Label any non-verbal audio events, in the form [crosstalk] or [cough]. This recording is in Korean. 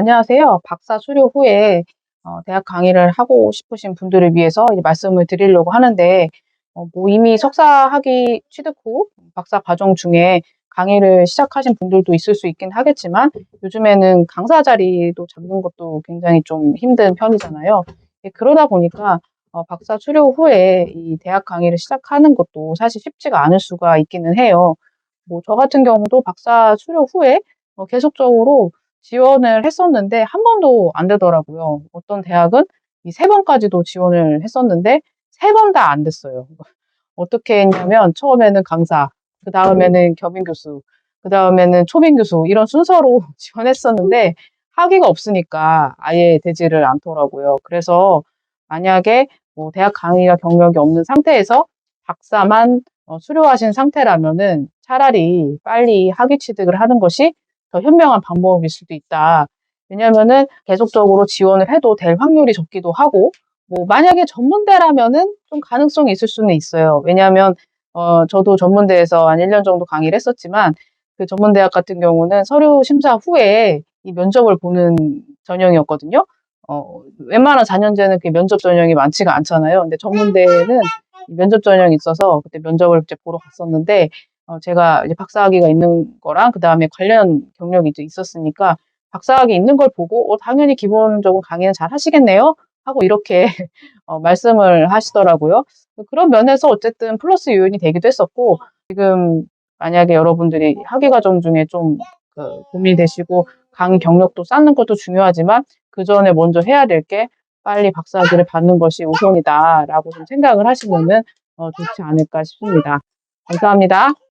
안녕하세요. 박사 수료 후에 어, 대학 강의를 하고 싶으신 분들을 위해서 말씀을 드리려고 하는데, 어, 뭐 이미 석사 학위 취득 후 박사 과정 중에 강의를 시작하신 분들도 있을 수 있긴 하겠지만, 요즘에는 강사 자리도 잡는 것도 굉장히 좀 힘든 편이잖아요. 예, 그러다 보니까 어, 박사 수료 후에 이 대학 강의를 시작하는 것도 사실 쉽지가 않을 수가 있기는 해요. 뭐 저 같은 경우도 박사 수료 후에 어, 계속적으로 지원을 했었는데 한 번도 안 되더라고요. 어떤 대학은 이 세 번까지도 지원을 했었는데 세 번 다 안 됐어요. 어떻게 했냐면 처음에는 강사, 그 다음에는 겸임 교수, 그 다음에는 초빙 교수 이런 순서로 [laughs] 지원했었는데 학위가 없으니까 아예 되지를 않더라고요. 그래서 만약에 뭐 대학 강의가 경력이 없는 상태에서 박사만 어, 수료하신 상태라면은 차라리 빨리 학위 취득을 하는 것이 더 현명한 방법일 수도 있다. 왜냐면은 계속적으로 지원을 해도 될 확률이 적기도 하고, 뭐 만약에 전문대라면은 좀 가능성이 있을 수는 있어요. 왜냐하면 어, 저도 전문대에서 한 1년 정도 강의를 했었지만 그 전문대학 같은 경우는 서류 심사 후에 이 면접을 보는 전형이었거든요. 어, 웬만한 4년제는 그 면접 전형이 많지가 않잖아요. 근데 전문대는 이 면접 전형이 있어서 그때 면접을 이제 보러 갔었는데 어, 제가 이제 박사학위가 있는 거랑 그 다음에 관련 경력이 있었으니까 박사학위 있는 걸 보고 어, 당연히 기본적으로 강의는 잘 하시겠네요 하고 이렇게 [laughs] 어, 말씀을 하시더라고요. 그런 면에서 어쨌든 플러스 요인이 되기도 했었고 지금 만약에 여러분들이 학위 과정 중에 좀 그, 고민이 되시고 강의 경력도 쌓는 것도 중요하지만 그 전에 먼저 해야 될 게 빨리 박사학위를 받는 것이 우선이다라고 좀 생각을 하시면은 어, 좋지 않을까 싶습니다. 감사합니다.